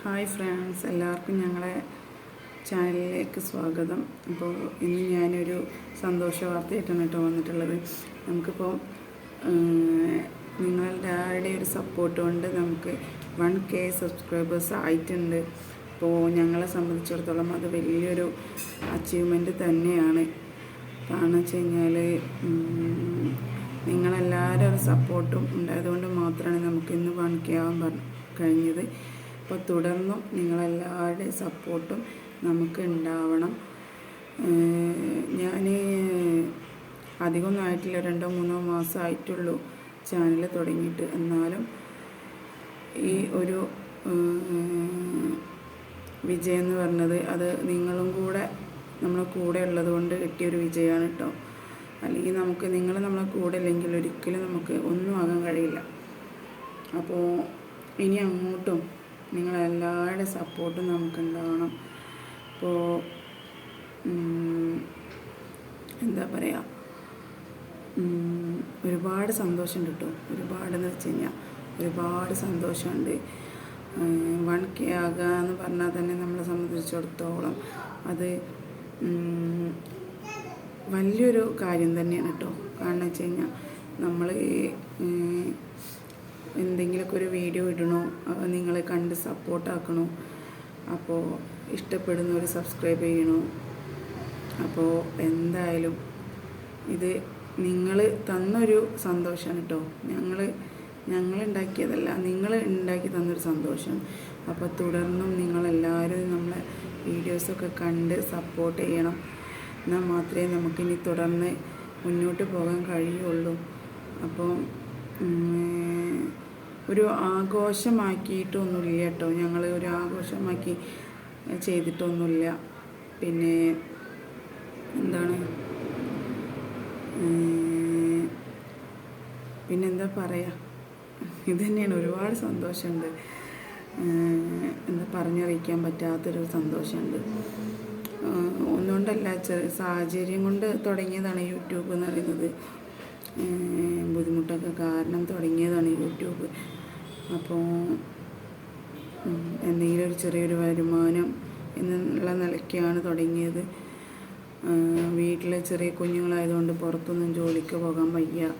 Hi friends എല്ലാവർക്കും ഞങ്ങളെ ചാനലിലേക്ക് സ്വാഗതം. അപ്പോൾ ഇന്ന് ഞാനൊരു സന്തോഷ വാർത്തയായിട്ടാണ് കേട്ടോ വന്നിട്ടുള്ളത്. നമുക്കിപ്പോൾ നിങ്ങളുടെ ആരുടെ ഒരു സപ്പോർട്ട് കൊണ്ട് നമുക്ക് വൺ കെ സബ്സ്ക്രൈബേഴ്സ് ആയിട്ടുണ്ട്. അപ്പോൾ ഞങ്ങളെ സംബന്ധിച്ചിടത്തോളം അത് വലിയൊരു അച്ചീവ്മെന്റ് തന്നെയാണ്. കാരണം വെച്ച് കഴിഞ്ഞാൽ നിങ്ങളെല്ലാവരും സപ്പോർട്ടും ഉണ്ടായതുകൊണ്ട് മാത്രമാണ് നമുക്ക് ഇന്ന് വൺ കെ ആവാൻ കഴിഞ്ഞത്. അപ്പോൾ തുടർന്നും നിങ്ങളെല്ലാവരുടെയും സപ്പോർട്ടും നമുക്ക് ഉണ്ടാവണം. ഞാൻ അധികമൊന്നും ആയിട്ടില്ല. രണ്ടോ മൂന്നോ മാസം ആയിട്ടുള്ളൂ ചാനൽ തുടങ്ങിയിട്ട്. എന്നാലും ഈ ഒരു വിജയം എന്ന് പറഞ്ഞത് അത് നിങ്ങളും കൂടെ നമ്മളെ കൂടെ ഉള്ളത് കൊണ്ട് കിട്ടിയൊരു വിജയമാണ് കേട്ടോ അല്ലെങ്കിൽ നമുക്ക് നിങ്ങൾ നമ്മളെ കൂടെ ഇല്ലെങ്കിൽ ഒരിക്കലും നമുക്ക് ഒന്നും ആകാൻ കഴിയില്ല. അപ്പോൾ ഇനി അങ്ങോട്ടും നിങ്ങളെല്ലാവരുടെ സപ്പോർട്ടും നമുക്കുണ്ടാവണം. അപ്പോൾ എന്താ പറയുക ഒരുപാട് സന്തോഷമുണ്ട് കേട്ടോ. ഒരുപാടെന്ന് വെച്ച് കഴിഞ്ഞാൽ ഒരുപാട് സന്തോഷമുണ്ട്. വൺ കെ ആകുക എന്ന് പറഞ്ഞാൽ തന്നെ നമ്മളെ സംബന്ധിച്ചിടത്തോളം അത് വലിയൊരു കാര്യം തന്നെയാണ് കേട്ടോ. കാരണം വെച്ച് കഴിഞ്ഞാൽ നമ്മൾ എന്തെങ്കിലുമൊക്കെ ഒരു വീഡിയോ ഇടണോ? നിങ്ങൾ കണ്ട് സപ്പോർട്ടാക്കണോ അപ്പോൾ ഇഷ്ടപ്പെടുന്നവർ സബ്സ്ക്രൈബ് ചെയ്യണോ? അപ്പോൾ എന്തായാലും ഇത് നിങ്ങൾ തന്നൊരു സന്തോഷമാണ് കേട്ടോ ഞങ്ങൾ ഞങ്ങൾ ഉണ്ടാക്കിയതല്ല നിങ്ങൾ ഉണ്ടാക്കി തന്നൊരു സന്തോഷം. അപ്പോൾ തുടർന്നും നിങ്ങളെല്ലാവരും നമ്മളെ വീഡിയോസൊക്കെ കണ്ട് സപ്പോർട്ട് ചെയ്യണം. എന്നാൽ മാത്രമേ നമുക്കിനി തുടർന്ന് മുന്നോട്ട് പോകാൻ കഴിയുള്ളൂ. അപ്പോൾ ഒരു ആഘോഷമാക്കിയിട്ടൊന്നുമില്ല കേട്ടോ. ഞങ്ങൾ ഒരു ആഘോഷമാക്കി ചെയ്തിട്ടൊന്നുമില്ല. പിന്നെ എന്താണ്? പിന്നെന്താ പറയുക ഇത് തന്നെയാണ് ഒരുപാട് സന്തോഷമുണ്ട്. എന്താ പറഞ്ഞറിയിക്കാൻ പറ്റാത്തൊരു സന്തോഷമുണ്ട്. ഒന്നുകൊണ്ടല്ല സാഹചര്യം കൊണ്ട് തുടങ്ങിയതാണ് യൂട്യൂബ് എന്ന് പറയുന്നത്. ബുദ്ധിമുട്ടൊക്കെ കാരണം തുടങ്ങിയതാണ് യൂട്യൂബ്. അപ്പോൾ എന്തെങ്കിലും ഒരു ചെറിയൊരു വരുമാനം എന്നുള്ള നിലയ്ക്കാണ് തുടങ്ങിയത്. വീട്ടിലെ ചെറിയ കുഞ്ഞുങ്ങളായതുകൊണ്ട് പുറത്തൊന്നും ജോലിക്ക് പോകാൻ വയ്യ.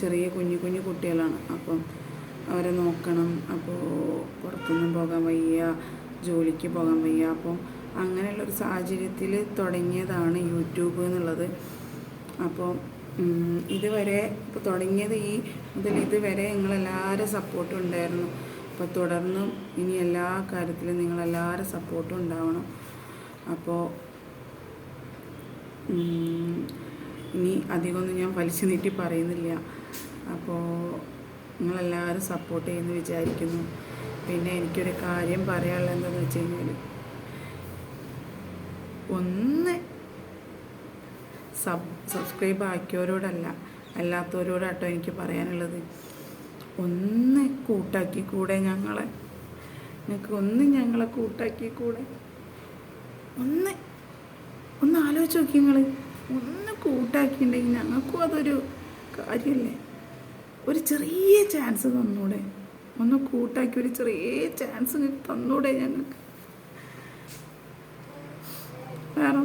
ചെറിയ കുഞ്ഞു കുഞ്ഞു കുട്ടികളാണ്. അപ്പം അവരെ നോക്കണം. അപ്പോൾ പുറത്തൊന്നും പോകാൻ വയ്യ ജോലിക്ക് പോകാൻ വയ്യ. അപ്പം അങ്ങനെയുള്ളൊരു സാഹചര്യത്തിൽ തുടങ്ങിയതാണ് യൂട്യൂബ് എന്നുള്ളത്. അപ്പോൾ ഇതുവരെ ഇപ്പോൾ തുടങ്ങിയത് ഈ മുതൽ ഇതുവരെ നിങ്ങളെല്ലാവരും സപ്പോർട്ടും ഉണ്ടായിരുന്നു. അപ്പോൾ തുടർന്നും ഇനി എല്ലാ കാര്യത്തിലും നിങ്ങളെല്ലാവരും സപ്പോർട്ടും ഉണ്ടാവണം. അപ്പോൾ ഇനി അധികമൊന്നും ഞാൻ വലിച്ചു നീട്ടി പറയുന്നില്ല. അപ്പോൾ നിങ്ങളെല്ലാവരും സപ്പോർട്ട് ചെയ്യുന്നു വിചാരിക്കുന്നു. പിന്നെ എനിക്കൊരു കാര്യം പറയാനുള്ളത് എന്താണെന്ന് വെച്ച് കഴിഞ്ഞാൽ ഒന്ന് സബ് സബ്സ്ക്രൈബ് ആക്കിയവരോടല്ല അല്ലാത്തവരോടാട്ടോ എനിക്ക് പറയാനുള്ളത്. ഒന്ന് കൂട്ടാക്കി കൂടെ ഞങ്ങളെ? നിങ്ങൾക്ക് ഒന്ന് ഞങ്ങളെ കൂട്ടാക്കി കൂടെ ഒന്ന് ഒന്ന് ആലോചിച്ച് നോക്കി നിങ്ങൾ ഒന്ന് കൂട്ടാക്കിയിട്ടുണ്ടെങ്കിൽ ഞങ്ങൾക്കും അതൊരു കാര്യമല്ലേ ഒരു ചെറിയ ചാൻസ് തന്നൂടെ? ഒന്ന് കൂട്ടാക്കി ഒരു ചെറിയ ചാൻസ് തന്നൂടെ ഞങ്ങൾക്ക് വേറെ